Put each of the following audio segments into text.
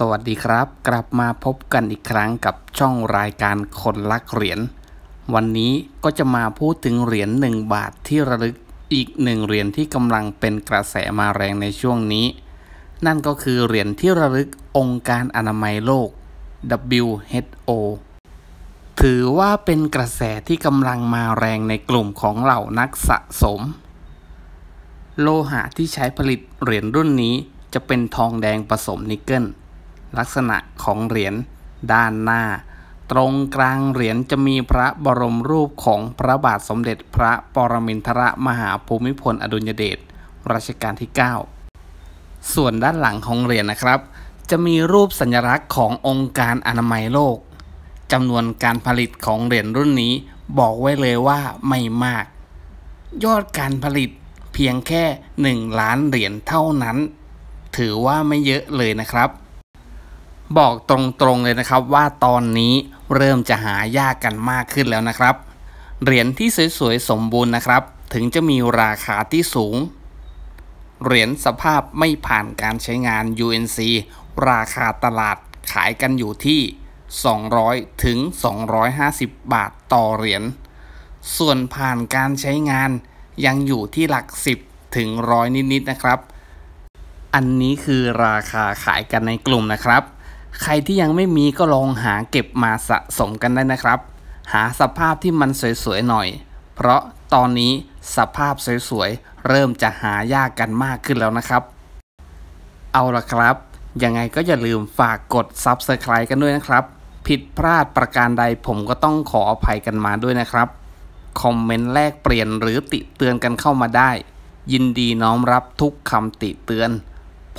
สวัสดีครับ กลับมาพบกันอีกครั้งกับช่องรายการคนรักเหรียญวันนี้ก็จะมาพูดถึงเหรียญ1 บาทที่ระลึกอีกหนึ่งเหรียญที่กำลังเป็นกระแสมาแรงในช่วงนี้ นั่นก็คือเหรียญที่ระลึกองค์การอนามัยโลก WHO ถือว่าเป็นกระแสที่กำลังมาแรงในกลุ่มของเหล่านักสะสม โลหะที่ใช้ผลิตเหรียญรุ่นนี้จะเป็นทองแดงผสมนิกเกิล ลักษณะของเหรียญด้านหน้า ตรงกลางเหรียญจะมีพระบรมรูปของพระบาทสมเด็จพระปรมินทรมหาภูมิพลอดุลยเดชรัชกาลที่ 9 ส่วนด้านหลังของเหรียญนะครับ จะมีรูปสัญลักษณ์ขององค์การอนามัยโลกจำนวนการผลิตของเหรียญรุ่นนี้บอกไว้เลยว่าไม่มาก ยอดการผลิตเพียงแค่ 1 ล้านเหรียญเท่านั้น ถือว่าไม่เยอะเลยนะครับ บอกตรงๆเลยนะครับว่าตอนนี้เริ่มจะหายากกันมากขึ้นแล้วนะครับ เหรียญที่สวยๆสมบูรณ์นะครับ ถึงจะมีราคาที่สูง เหรียญสภาพไม่ผ่านการใช้งาน UNC ราคาตลาดขายกันอยู่ที่ 200 ถึง 250 บาทต่อเหรียญ ส่วนผ่านการใช้งานยังอยู่ที่หลัก 10 ถึงร้อยนิดๆนะครับ อันนี้คือราคาขายกันในกลุ่มนะครับ ใครที่ยังไม่มีก็ลองหาเก็บมาสะสมกันได้นะครับ หาสภาพที่มันสวยๆหน่อย เพราะตอนนี้สภาพสวยๆเริ่มจะหายากกันมากขึ้นแล้วนะครับ เอาละครับ ยังไงก็อย่าลืมฝากกด Subscribe กันด้วยนะครับ ผิดพลาดประการใดผมก็ต้องขออภัยกันมาด้วยนะครับคอมเมนต์แลกเปลี่ยนหรือติเตือนกันเข้ามาได้ ยินดีน้อมรับทุกคำติเตือน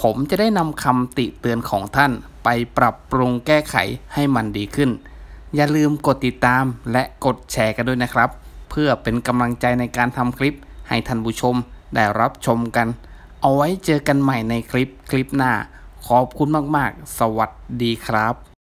ผมจะได้นำคำติเตือนของท่าน ไปปรับปรุงแก้ไขให้มันดีขึ้น อย่าลืมกดติดตามและกดแชร์กันด้วยนะครับ เพื่อเป็นกำลังใจในการทำคลิปให้ท่านผู้ชมได้รับชมกัน เอาไว้เจอกันใหม่ในคลิปคลิปหน้า ขอบคุณมากๆ สวัสดีครับ